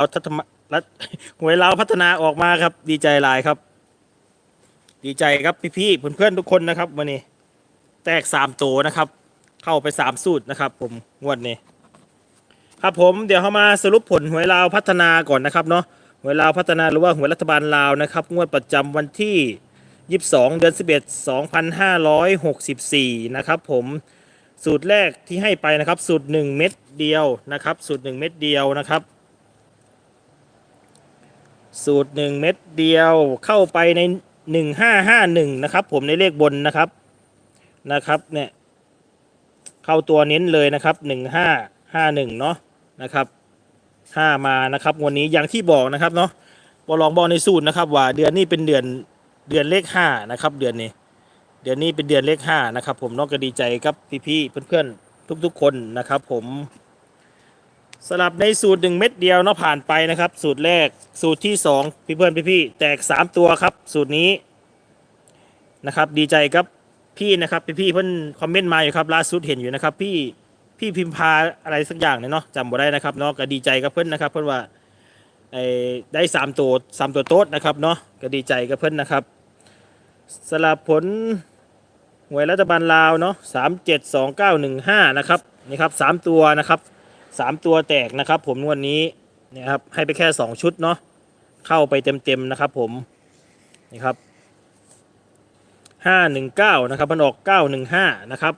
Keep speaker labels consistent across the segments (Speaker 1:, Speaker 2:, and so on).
Speaker 1: เอาทัศมรัฐหวยลาวพัฒนาออกมาครับ ดีใจหลายครับ ดีใจครับพี่ๆเพื่อนๆทุกคนนะครับวันนี้ แตกสามตัวนะครับ เข้าไปสามสูตรนะครับ ผมงวดนี้ครับผมเดี๋ยวเข้ามาสรุปผลหวยลาวพัฒนาก่อนนะครับเนาะหวยลาวพัฒนาหรือว่าหวยรัฐบาลลาวนะครับ งวดประจำวันที่ 22 เดือน 11 2564 นะครับผมสูตรแรกที่ให้ไปนะครับ สูตร 1 เม็ดเดียวนะครับ สูตร 1 เม็ดเดียวนะครับ สูตร 1 เม็ดเดียวเข้าไปใน 1551 นะครับ ผมในเลขบนนะครับนะครับเนี่ยเข้าตัวเน้นเลยนะครับ 1551 เนาะนะครับ 5 มานะครับวันนี้อย่างที่บอกนะครับเนาะบอลองบอกในสูตรนะครับ ว่าเดือนนี้เป็นเดือนเดือนเลข 5 นะครับ เดือนนี้ เดือนนี้เป็นเดือนเลข 5 นะครับ ผมน้องก็ดีใจครับพี่ๆเพื่อนๆทุกๆ คนนะครับ ผม สลับในสูตร 1 เม็ดเดียวเนาะผ่านไปนะครับ สูตรแรกสูตรที่ 2 พี่เพื่อนพี่ๆแตก 3 ตัวครับ สูตรนี้นะครับ ดีใจครับพี่นะครับพี่ๆเพื่อนคอมเมนต์มาอยู่ครับล่าสุดเห็นอยู่นะครับ พี่พี่พิมพาอะไรสักอย่างเนี่ยเนาะจำบ่ได้นะครับเนาะก็ดีใจกับเพื่อนนะครับ เพื่อนว่าไอ้ได้สามตัวสามตัวโต๊ดนะครับเนาะก็ดีใจกับเพื่อนนะครับ สลับผลหวยรัฐบาลลาวเนาะสามเจ็ดสองเก้าหนึ่งห้านะครับนี่ครับสามตัวนะครับ สามตัวแตกนะครับ ผมงวันนี้เนี่ยครับให้ไปแค่สองชุดเนาะเข้าไปเต็มๆนะครับผมนี่ครับห้าหนึ่งเก้านะครับมันออกเก้าหนึ่งห้านะครับ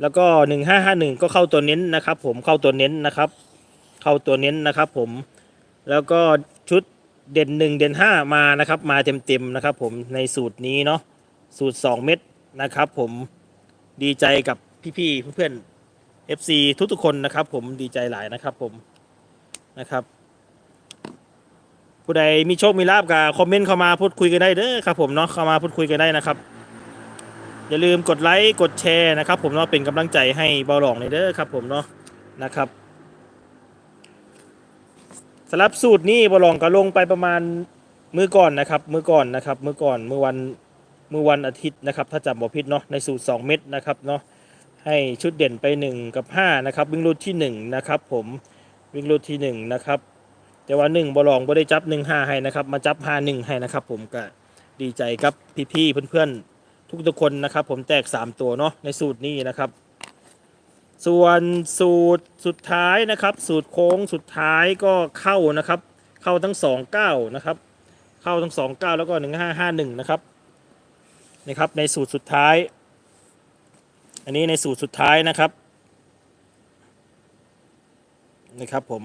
Speaker 1: แล้วก็หนึ่งห้าห้าหนึ่งก็เข้าตัวเน้นนะครับ ผมเข้าตัวเน้นนะครับ เข้าตัวเน้นนะครับ ผมแล้วก็ชุดเด่นหนึ่งเด่นห้ามานะครับ มาเต็มๆนะครับ ผมในสูตรนี้เนาะสูตร2เม็ดนะครับ ผมดีใจกับพี่ๆเพื่อนๆ FC ทุกๆคนนะครับผมดีใจหลายนะครับผมนะครับ ผู้ใดมีโชคมีลาบกับคอมเมนต์เข้ามาพูดคุยกันได้เด้อครับผมเนาะเข้ามาพูดคุยกันได้นะครับ อย่าลืมกดไลค์กดแชร์นะครับ ผมเนาะเป็นกำลังใจให้เบาหลองในอยเด้อครับ ผมเนาะนะครับสำหรับสูตรนี้บอลองก็ลงไปประมาณมือก่อนนะครับ มือก่อนนะครับ มือก่อนเมื่อวันเมื่อวันอาทิตย์นะครับ ถ้าจำบ่ผิดเนาะในสูตร 2 เม็ดนะครับเนาะ ให้ชุดเด่นไป 1 กับ 5 นะครับ วิ่งรูดที่ 1 นะครับ ผมวิ่งรูดที่ 1 นะครับ แต่ว่า 1บอลองบ่ได้จับ 1 5 ให้นะครับ มาจับ 5 1 ให้นะครับ ผมก็ดีใจครับพี่ๆเพื่อนๆ ทุกๆคนนะครับ ผมแตก 3 ตัวเนาะในสูตรนี้นะครับ ส่วนสูตรสุดท้ายนะครับ สูตรโค้งสุดท้ายก็เข้านะครับ เข้าทั้งสองเก้านะครับ เข้าทั้งสองเก้าแล้วก็หนึ่งห้าห้าหนึ่งนะครับนี่ครับในสูตรสุดท้าย อันนี้ในสูตรสุดท้ายนะครับนี่ครับผม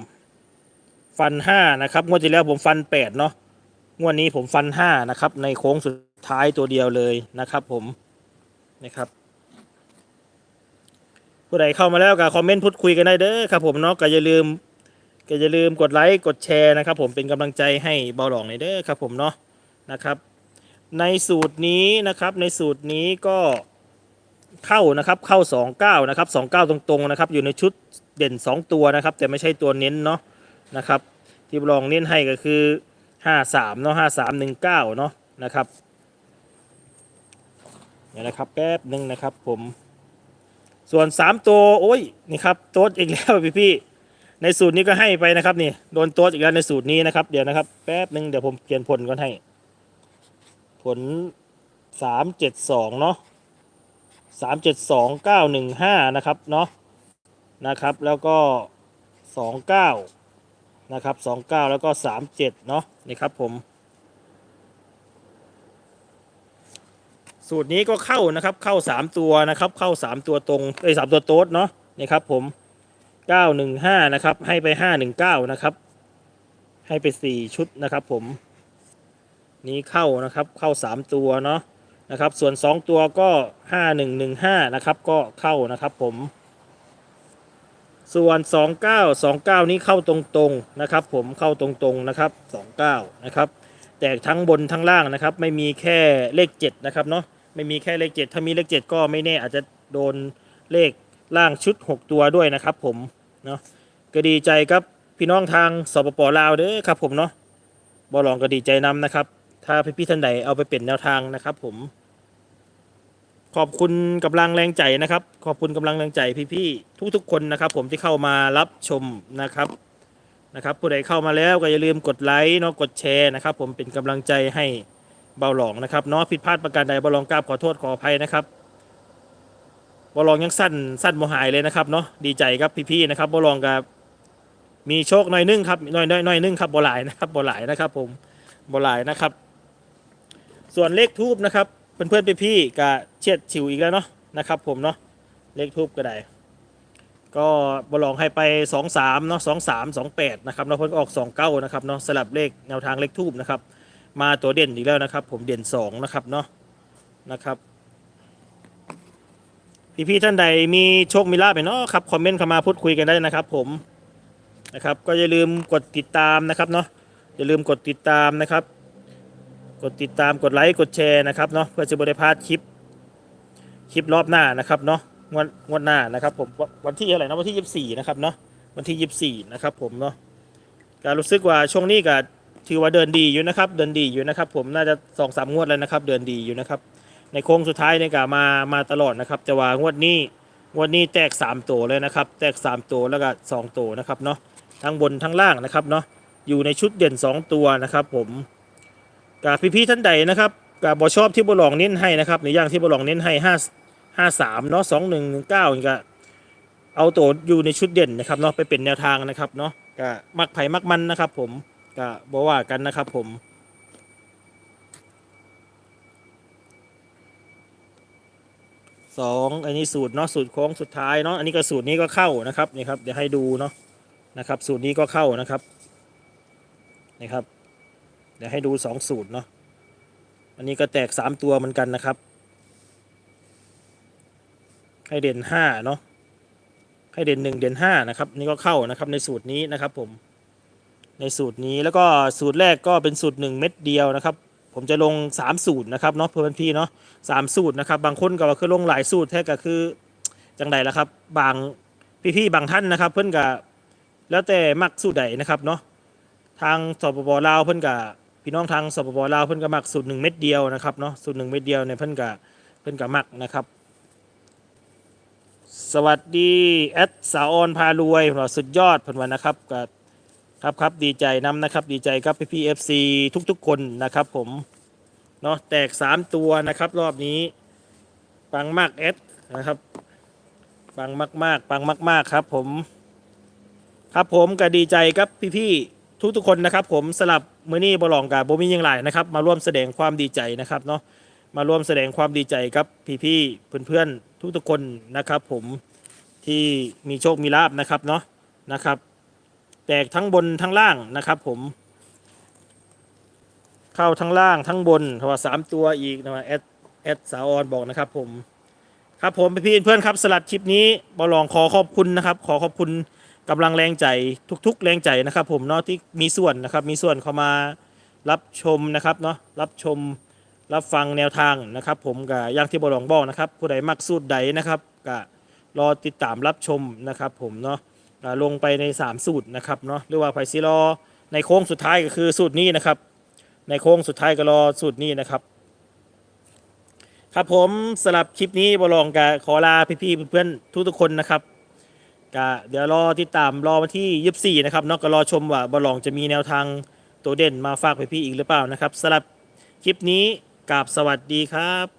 Speaker 1: ฟันห้านะครับงวดที่แล้วผมฟันแปดเนาะงวดนี้ผมฟันห้านะครับ ในโค้งสุดท้ายตัวเดียวเลยนะครับ ผมนะครับ ผู้ใดเข้ามาแล้วก็คอมเมนต์พูดคุยกันได้เด้อครับ ผมเนาะก็อย่าลืมก็อย่าลืมกดไลค์กดแชร์นะครับ ผมเป็นกำลังใจให้เบาหลองในเด้อครับ ผมเนาะนะครับ ในสูตรนี้นะครับ ในสูตรนี้ก็ เข้านะครับเข้า 29 นะครับ 29 ตรงๆนะครับ อยู่ในชุดเด่น 2 ตัวนะครับ แต่ไม่ใช่ตัวเน้นเนาะนะครับ ที่ลองเน้นให้ก็คือ 53 เนาะ5319 เนาะนะครับเดี๋ยวนะครับแป๊บหนึ่งนะครับผมส่วน 3 ตัวโอ้ยนี่ครับโต๊ดอีกแล้วพี่พี่ในสูตรนี้ก็ให้ไปนะครับนี่โดนโต๊ดอีกแล้วในสูตรนี้นะครับเดี๋ยวนะครับแป๊บหนึ่งเดี๋ยวผมเขียนผลก่อนให้ ผล 372 เนาะ 372 915นะครับเนาะนะครับแล้วก็29นะครับ29แล้วก็37เจ็ดเนาะนี่ครับผม สูตรนี้ก็เข้านะครับเข้า3ตัวนะครับเข้า3ตัวตรงไอ้สามตัวโต๊ดเนาะนี่ครับผม915นะครับให้ไป519นะครับให้ไป4ชุดนะครับผมนี้เข้านะครับเข้า3ตัวเนาะ นะครับ ส่วน 2 ตัวก็ 5115 นะครับ ก็เข้านะครับผม ส่วน 29 29 นี้เข้าตรงๆนะครับ ผมเข้าตรงๆนะครับ 29 นะครับ แตกทั้งบนทั้งล่างนะครับ ไม่มีแค่เลข 7 นะครับเนาะไม่มีแค่เลข 7 ถ้ามีเลข 7 ก็ไม่แน่อาจจะโดนเลขล่างชุด 6 ตัวด้วยนะครับ ผมเนาะก็ดีใจครับพี่น้องทางสปปลาวเด้อครับ ผมเนาะบอลองก็ดีใจนำนะครับ ถ้าพี่ๆท่านใดเอาไปเป็นแนวทางนะครับ ผม ขอบคุณกำลังแรงใจนะครับ ขอบคุณกำลังแรงใจพี่ๆทุกๆคนนะครับ ผมที่เข้ามารับชมนะครับนะครับ ผู้ใดเข้ามาแล้วก็อย่าลืมกดไลค์เนาะกดแชร์นะครับ ผมเป็นกำลังใจให้เบาหลองนะครับเนาะผิดพลาดประการใดเบาหลองกราบขอโทษขออภัยนะครับเบาหลองยังสั้นสั้นโมหายเลยนะครับเนาะดีใจครับพี่ๆนะครับเบาหลองกับมีโชคหน่อยนึงครับหน่อยน้อยหน่อยนึงครับบ่หลายนะครับบ่หลายนะครับ ผมบ่หลายนะครับ ส่วนเลขทูบนะครับ เพื่อนๆไปพี่กับเชียดฉิวอีกแล้วเนาะนะครับผมเนาะเลขทูบก็ได้ ก็บลองให้ไป 2 3เนาะ2 3 2 8นะครับเนาะเพิ่นก็ออก2 9นะครับเนาะสลับเลขแนวทางเลขทูบนะครับ มาตัวเด่นอีกแล้วนะครับ ผมเด่น2นะครับเนาะนะครับพี่ ๆ ท่านใดมีโชคมีลาภไหมเนาะครับ คอมเมนต์เข้ามาพูดคุยกันได้นะครับ ผมนะครับ ก็อย่าลืมกดติดตามนะครับเนาะอย่าลืมกดติดตามนะครับ กดติดตามกดไลค์กดแชร์นะครับเนาะเพื่อจะบริพลาดคลิปคลิปรอบหน้านะครับเนาะงวดงวดหน้านะครับผมวันที่อะไรนะวันที่24นะครับเนาะวันที่24นะครับผมเนาะการรู้สึกว่าช่วงนี้ก็ถือว่าเดินดีอยู่นะครับ เดินดีอยู่นะครับ ผมน่าจะสองสามงวดแล้วนะครับ เดินดีอยู่นะครับ ในโค้งสุดท้ายเนี่ยก็มามาตลอดนะครับจะว่างวดนี้งวดนี้แตก3ตัวเลยนะครับ แตก3ตัวแล้วก็2ตัวนะครับเนาะทั้งบนทั้งล่างนะครับเนาะอยู่ในชุดเด่น2ตัวนะครับ ผม กับพี่ๆท่านใดนะครับกับบอชอบที่บอลองเน้นให้นะครับในอย่างที่บอลองเน้นให้5ห้าสามเนาะสองหนึ่งหนึ่งเก้าก็เอาตัวอยู่ในชุดเด่นนะครับเนาะไปเป็นแนวทางนะครับเนาะก็มักไผ่มักมันนะครับผมก็บอกว่ากันนะครับผมสองอันนี้สูตรเนาะสูตรโค้งสุดท้ายเนาะอันนี้ก็สูตรนี้ก็เข้านะครับนี่ครับเดี๋ยวให้ดูเนาะนะครับ สูตรนี้ก็เข้านะครับนี่ครับ เดี๋ยวให้ดูสองสูตรเนาะอันนี้ก็แตกสามตัวเหมือนกันนะครับ ให้เด่นห้าเนาะให้เด่นหนึ่งเด่นห้านะครับนี่ก็เข้านะครับในสูตรนี้นะครับผมในสูตรนี้แล้วก็สูตรแรกก็เป็นสูตรหนึ่งเม็ดเดียวนะครับ ผมจะลงสามสูตรนะครับเนาะเพื่อนพี่เนาะสามสูตรนะครับบางคนก็ว่าคือลงหลายสูตรแท้ก็คือจังใดละครับ บางพี่ๆบางท่านนะครับ เพื่อนก็แล้วแต่มักสูตรใดนะครับเนาะทางสปปลาวเพื่อนก็ พี่น้องทางสปปลาวเพื่อนก็มักสูตรหนึ่งเม็ดเดียวนะครับเนาะสูตรหนึ่งเม็ดเดียวในเพื่อนก็เพื่อนก็มักนะครับ สวัสดีแอดสาวออนพารวยเราสุดยอดผลวันนะครับกับครับครับดีใจน้ำนะครับ ดีใจครับพี่พีเอฟซีทุกๆ คนนะครับ ผมเนาะแตก3ตัวนะครับ รอบนี้ปังมากแอดนะครับปังมากๆปังมาก ๆ ครับผม ครับผมก็ดีใจครับพี่ๆ ทุกๆคนนะครับ ผมสลับมือนี่บอลองกับโบมิยังหลนะครับ มาร่วมแสดงความดีใจนะครับเนาะมาร่วมแสดงความดีใจกับพี่ๆเพื่อนๆทุกๆคนนะครับ ผมที่มีโชคมีลาบนะครับเนาะนะครับ แตกทั้งบนทั้งล่างนะครับ ผม เข้าทั้งล่างทั้งบนเพราะว่าสามตัวอีกนะแอดแอดสาวออนบอกนะครับ ผม ครับผมพี่เพื่อนครับสลัดคลิปนี้บอลองขอขอบคุณนะครับ ขอขอบคุณ กำลังแรงใจทุกๆ แรงใจนะครับ ผมเนาะที่มีส่วนนะครับ มีส่วนเข้ามารับชมนะครับเนาะรับชมรับฟังแนวทางนะครับ ผมกับย่างที่บอลองบอกนะครับ ผู้ใดมักสูตรใดนะครับก็รอติดตามรับชมนะครับ ผมเนาะลงไปใน 3 สูตรนะครับเนาะหรือว่าไพซิรอในโค้งสุดท้ายก็คือสูตรนี้นะครับ ในโค้งสุดท้ายก็รอสูตรนี้นะครับ ครับผมสำหรับคลิปนี้บอลองกับขอลาพี่ๆเพื่อนๆทุกๆคนนะครับ ก็เดี๋ยวรอติดตามรอวันที่ 24 นะครับเนาะก็รอชมว่าบอลองจะมีแนวทางตัวเด่นมาฝากพี่อีกหรือเปล่านะครับสำหรับคลิปนี้กับสวัสดีครับ